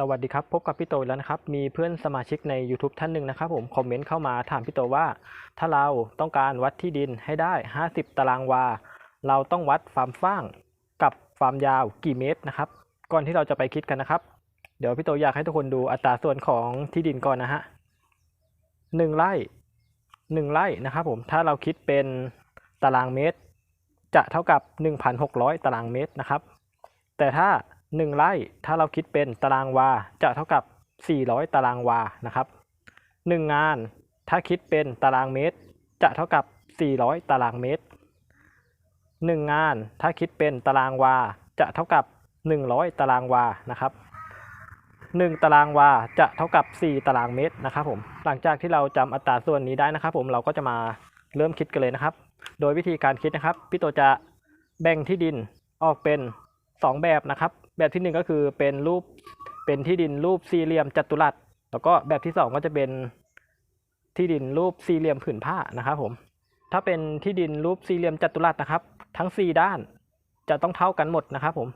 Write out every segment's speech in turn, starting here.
สวัสดีครับพบกับพี่โตแล้วนะครับ มีเพื่อนสมาชิกใน YouTube ท่านหนึ่งนะครับ ผมคอมเมนต์เข้ามาถามพี่โตว่า ถ้าเราต้องการวัดที่ดินให้ได้ 50 ตารางวา เราต้องวัดความฟ้างกับความยาวกี่เมตรนะครับ ก่อนที่เราจะไปคิดกันนะครับ เดี๋ยวพี่โตอยากให้ทุกคนดูอัตราส่วนของที่ดินก่อนนะฮะหนึ่งไร่หนึ่งไร่นะครับผมถ้าเราคิดเป็นตารางเมตร จะเท่ากับ 1,600 ตารางเมตรนะครับ แต่ถ้า 1 ไร่ ถ้าเราคิดเป็นตารางวา จะเท่ากับ 400 ตารางวา นะครับ 1 งาน ถ้าคิดเป็นตารางเมตร จะเท่ากับ 400 ตารางเมตร 1 งาน ถ้าคิดเป็นตารางวา จะเท่ากับ 100 ตารางวา นะครับ 1 ตารางวา จะเท่ากับ 4 ตารางเมตร นะครับผม หลังจากที่เราจำอัตราส่วนนี้ได้นะครับ ผม เราก็จะมาเริ่มคิดกันเลยนะครับ โดยวิธีการคิดนะครับ พี่โตจะแบ่งที่ดินออกเป็น 2 แบบนะครับ แบบที่ 1 ก็คือเป็นรูปเป็นที่ดินรูปสี่เหลี่ยมจัตุรัส แล้วก็แบบที่ 2 ก็จะเป็นที่ดินรูปสี่เหลี่ยมผืนผ้านะครับผม ถ้าเป็นที่ดินรูปสี่เหลี่ยมจัตุรัสนะครับ ทั้ง 4 ด้านจะต้องเท่ากันหมดนะครับผม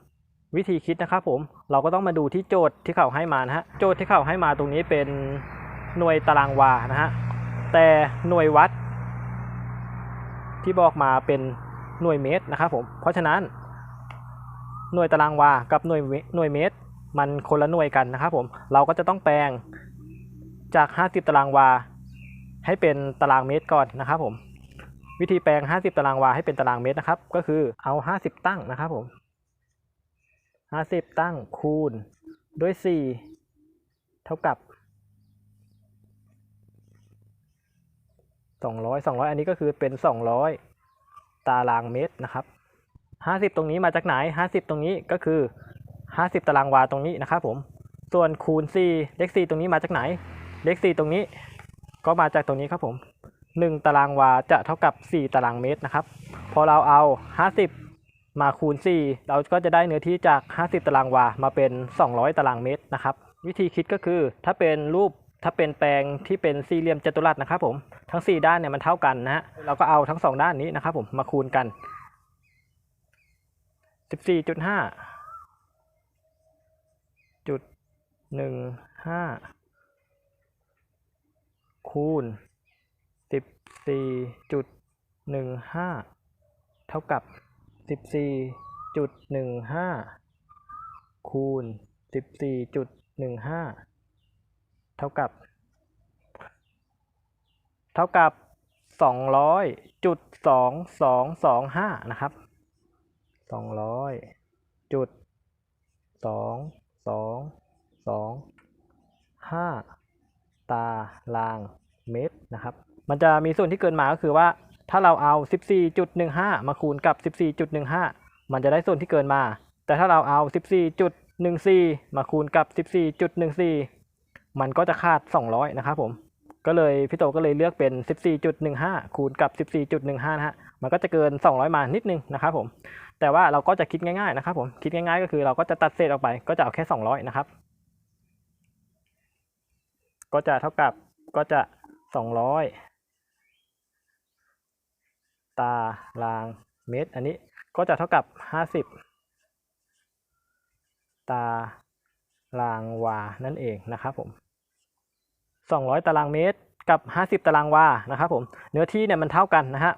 วิธีคิดนะครับผมเราก็ต้องมาดูที่โจทย์ที่เขาให้มานะฮะโจทย์ที่เขาให้มาตรงนี้เป็นหน่วยตารางวานะฮะแต่หน่วยวัด ที่บอกมาเป็นหน่วยเมตรนะครับผมเพราะฉะนั้น หน่วยตารางวากับหน่วยหน่วยเมตร มันคนละหน่วยกันนะครับผมเราก็จะต้องแปลงจาก 50 ตารางวา ให้เป็นตารางเมตรก่อนนะครับผมวิธีแปลง 50 ตารางวาให้เป็นตารางเมตรนะครับ ก็คือเอา 50 ตั้งนะครับผม50 ตั้งคูณด้วย 4 เท่ากับ 200 200 อันนี้ก็คือเป็น 200 ตารางเมตรนะครับ ห้าสิบตรงนี้มาจากไหนห้าสิบตรงนี้ก็คือห้าสิบตารางวาตรงนี้นะครับผม ส่วนคูณสี่เลขสี่ตรงนี้มาจากไหน เลขสี่ตรงนี้ ก็มาจากตรงนี้ครับผมหนึ่งตารางวาจะเท่ากับสี่ตารางเมตรนะครับ พอเราเอาห้าสิบมาคูณสี่เราก็จะได้เนื้อที่จากห้าสิบตารางวามาเป็นสองร้อยตารางเมตรนะครับ วิธีคิดก็คือถ้าเป็นรูปถ้าเป็นแปลงที่เป็นสี่เหลี่ยมจัตุรัสนะครับผม ทั้งสี่ด้านเนี่ยมันเท่ากันนะฮะ เราก็เอาทั้งสองด้านนี้นะครับผมมาคูณกัน สิบสี่จุดห้าจุดหนึ่งห้าคูณสิบสี่จุดหนึ่งห้าเท่ากับสิบสี่จุดหนึ่งห้าคูณสิบสี่จุดหนึ่งห้าเท่ากับ เท่ากับสองร้อยจุดสองสองสองห้านะครับ สองร้อยจุดสองสองสองห้าตารางเมตรนะครับ มันจะมีส่วนที่เกินมาก็คือว่าถ้าเราเอา 14.15 มาคูณกับ 14.15 มันจะได้ส่วนที่เกินมา แต่ถ้าเราเอา 14.14 มาคูณกับ 14.14 มันก็จะขาด 200 นะครับผม ก็เลยพี่โตก็เลยเลือกเป็น 14.15 คูณกับ 14.15 นะฮะ มันก็จะเกิน 200 มานิดนึงนะครับผม แต่ว่าเราก็จะคิดง่ายๆนะครับผม คิดง่ายๆ ก็คือเราก็จะตัดเศษออกไป ก็จะเอาแค่ 200 นะครับ ก็จะเท่ากับ ก็จะ 200 ตารางเมตร อันนี้ก็จะเท่ากับ 50 ตารางวา นั่นเองนะครับผม 200 ตารางเมตรกับ 50 ตารางวา นะครับผม เนื้อที่เนี่ยมันเท่ากันนะฮะ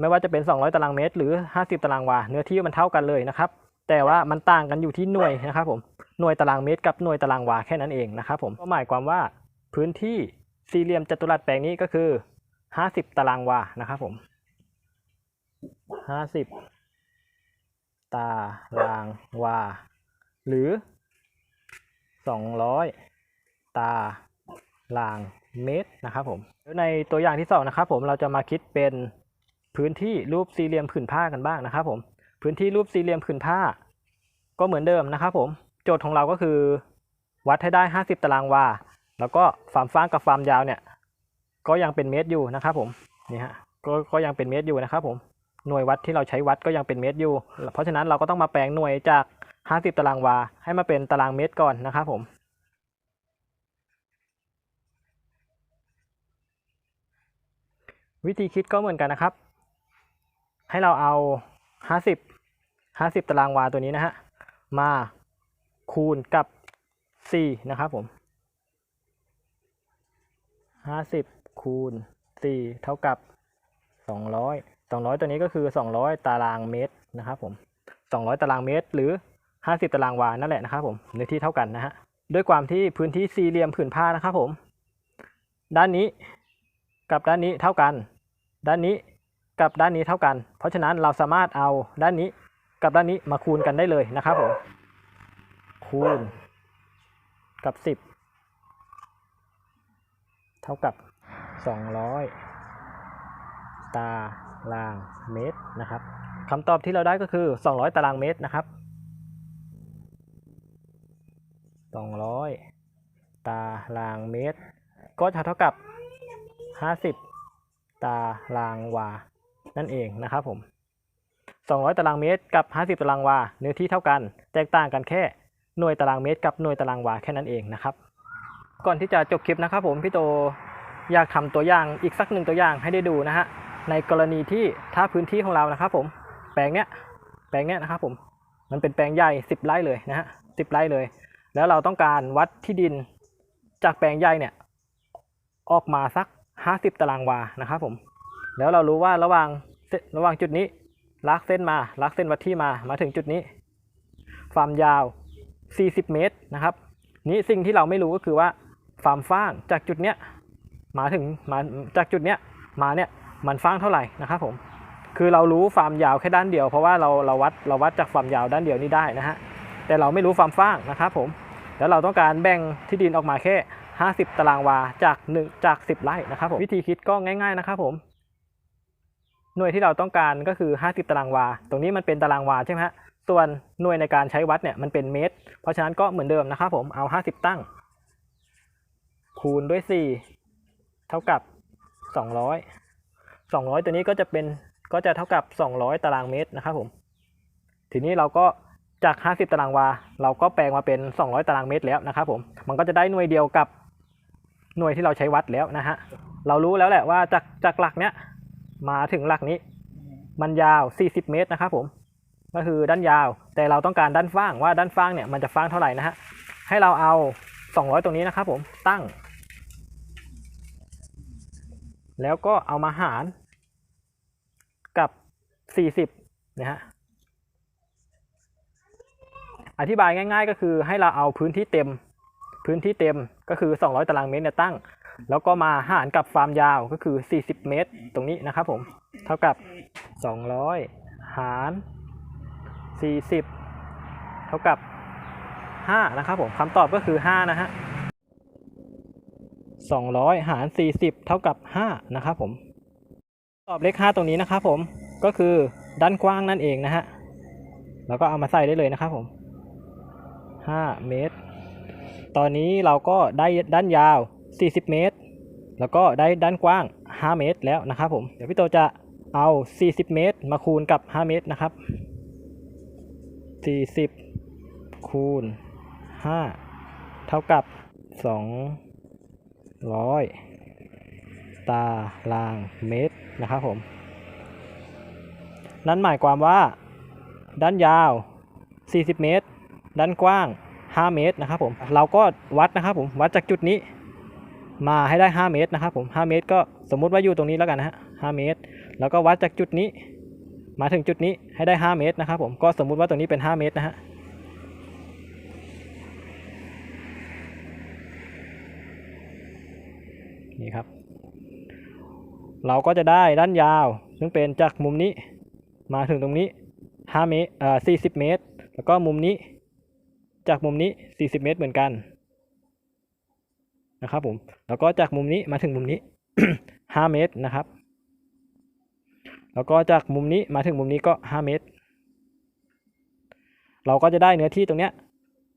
ไม่ว่าจะเป็น 200 ตารางเมตร หรือ 50 ตารางวา เนื้อที่มันเท่ากันเลยนะครับ แต่ว่ามันต่างกันอยู่ที่หน่วยนะครับผมหน่วยตารางเมตรกับหน่วยตารางวาแค่นั้นเองนะครับผมก็หมายความว่าพื้นที่สี่เหลี่ยมจัตุรัสแปลงนี้ก็คือ 50 ตารางวานะครับผม 50 ตารางวา หรือ 200 ตารางเมตรนะครับผมในตัวอย่างที่สองนะครับผมเราจะมาคิดเป็น พื้นที่รูปสี่เหลี่ยมผืนผ้ากันบ้างนะครับผมพื้นที่รูปสี่เหลี่ยมผืนผ้า ก็เหมือนเดิมนะครับผมโจทย์ของเราก็คือ วัดให้ได้ 50 ตารางวา แล้วก็ความฟ้างกับความยาวเนี่ยก็ยังเป็นเมตรอยู่นะครับผมนี่ฮะก็ก็ยังเป็นเมตรอยู่นะครับผมหน่วยวัดที่เราใช้วัดก็ยังเป็นเมตรอยู่ เพราะฉะนั้นเราก็ต้องมาแปลงหน่วยจาก 50 ตารางวา ให้มาเป็นตารางเมตรก่อนนะครับผมวิธีคิดก็เหมือนกันนะครับ ให้เราเอา 50 50 ตารางวาตัวนี้นะฮะ มาคูณกับสี่นะครับผมห้าสิบคูณสี่เท่ากับสองร้อยสองร้อยตัวนี้ก็คือสองร้อยตารางเมตรนะครับผมสองร้อยตารางเมตรหรือห้าสิบตารางวานั่นแหละนะครับผมเนื้อที่เท่ากันนะฮะ ด้วยความที่พื้นที่สี่เหลี่ยมผืนผ้านะครับผม ด้านนี้กับด้านนี้เท่ากัน ด้านนี้ กับด้านนี้เท่ากัน เพราะฉะนั้นเราสามารถเอาด้านนี้กับด้านนี้มาคูณกันได้เลยนะครับผมคูณกับสิบเท่ากับสองร้อยตารางเมตรนะครับคำตอบที่เราได้ก็คือสองร้อยตารางเมตรนะครับสองร้อยตารางเมตร ก็จะเท่ากับห้าสิบตารางวา นั่นเองนะครับผม 200 ตารางเมตรกับ 50 ตารางวา เนื้อที่เท่ากัน แตกต่างกันแค่หน่วยตารางเมตร กับหน่วยตารางวาแค่นั้นเองนะครับ ก่อนที่จะจบคลิปนะครับผมพี่โตอยากทำตัวอย่างอีกสักหนึ่งตัวอย่างให้ได้ดูนะฮะในกรณีที่ถ้าพื้นที่ของเรานะครับ ผมแปลงเนี้ยแปลงเนี้ยนะครับผมมันเป็นแปลงใหญ่ 10 ไร่เลยนะฮะ10ไร่เลย แล้วเราต้องการวัดที่ดินจากแปลงใหญ่เนี่ยออกมาสัก 50 ตารางวานะครับผม แล้วเรารู้ว่าระหว่างระหว่างจุดนี้ลากเส้นมาลากเส้นวัดที่มามาถึงจุดนี้ ความยาว 40 เมตรนะครับนี้สิ่งที่เราไม่รู้ก็คือว่าความฟ้างจากจุดเนี้ยมาถึงมาจากจุดเนี้ยมาเนี่ยมันฟ้างเท่าไหร่นะครับผมคือเรารู้ความยาวแค่ด้านเดียว เพราะว่าเราเราวัดเราวัดจากความยาวด้านเดียวนี้ได้นะฮะแต่เราไม่รู้ความฟ้างนะครับผมแล้วเราต้องการแบ่งที่ดินออกมาแค่ 50 ตารางวาจาก1จาก 10 ไร่นะครับผมวิธีคิดก็ง่าย ๆนะครับผม หน่วยที่เราต้องการก็คือ 50 ตารางวา ตรงนี้มันเป็นตารางวาใช่ไหมฮะ ส่วนหน่วยในการใช้วัดเนี่ยมันเป็นเมตร เพราะฉะนั้นก็เหมือนเดิมนะครับผม เอา 50 ตั้ง คูณด้วย 4 เท่ากับ 200 200 ตัวนี้ก็จะเป็นก็จะเท่ากับ 200 ตารางเมตรนะครับผม ทีนี้เราก็จาก 50 ตารางวา เราก็แปลงมาเป็น 200 ตารางเมตรแล้วนะครับผม มันก็จะได้หน่วยเดียวกับหน่วยที่เราใช้วัดแล้วนะฮะ เรารู้แล้วแหละว่าจากจากหลักเนี้ย มาถึงหลักนี้ มันยาว 40 เมตรนะครับผม ก็คือด้านยาว แต่เราต้องการด้านฟ้างว่าด้านฟ้างเนี่ยมันจะฟ้างเท่าไหร่นะฮะ ให้เราเอา 200 ตรงนี้นะครับผม ตั้ง แล้วก็เอามาหารกับ 40นะฮะ อธิบายง่าย ๆ ก็คือให้เราเอาพื้นที่เต็ม พื้นที่เต็มก็คือ 200 ตารางเมตรเนี่ยตั้ง แล้วก็มาหารกับความยาวก็คือ 40 เมตร ตรงนี้นะครับผม เท่ากับ 200 หาร 40 เท่ากับ 5 นะครับผมคำตอบก็คือ 5 นะฮะ 200 หาร 40 เท่ากับ 5 นะครับผม ตอบเลข 5 ตรงนี้นะครับผม ก็คือด้านกว้างนั่นเองนะฮะ แล้วก็เอามาใส่ได้เลยนะครับผม 5 เมตร ตอนนี้เราก็ได้ด้านยาว 40 เมตร แล้วก็ได้ด้านกว้าง 5 เมตรแล้วนะครับผม เดี๋ยวพี่โตจะเอา 40 เมตร มาคูณกับ 5 เมตรนะครับ 40 คูณ 5 เท่ากับ 200 ตารางเมตรนะครับผม นั่นหมายความว่า ด้านยาว 40 เมตร ด้านกว้าง 5 เมตรนะครับผม เราก็วัดนะครับผม วัดจากจุดนี้ มาให้ได้ 5 เมตรนะครับผม5เมตรก็สมมุติว่าอยู่ตรงนี้แล้วกันนะฮะ5เมตร แล้วก็วัดจากจุดนี้ มาถึงจุดนี้ให้ได้ 5 เมตรนะครับผมก็สมมุติว่าตรงนี้เป็น 5 เมตรนะฮะนี่ครับ เราก็จะได้ด้านยาว ซึ่งเป็นจากมุมนี้มาถึงตรงนี้ 5 เมตรเอ่อ40 เมตร แล้วก็มุมนี้ จากมุมนี้ 40 เมตรเหมือนกัน นะครับผมแล้วก็จากมุมนี้มาถึงมุมนี้ 5 เมตรนะครับ แล้วก็จากมุมนี้มาถึงมุมนี้ก็ 5 เมตร เราก็จะได้เนื้อที่ตรงเนี้ย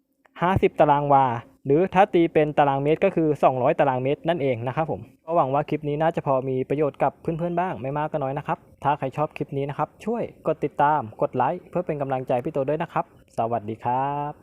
50 ตารางวา หรือถ้าตีเป็นตารางเมตรก็คือ 200 ตารางเมตรนั่นเองนะครับผมก็หวังว่าคลิปนี้น่าจะพอมีประโยชน์กับเพื่อนๆบ้างไม่มากก็น้อยนะครับ ถ้าใครชอบคลิปนี้นะครับ ช่วยกดติดตามกดไลค์เพื่อเป็นกำลังใจพี่โตด้วยนะครับ สวัสดีครับ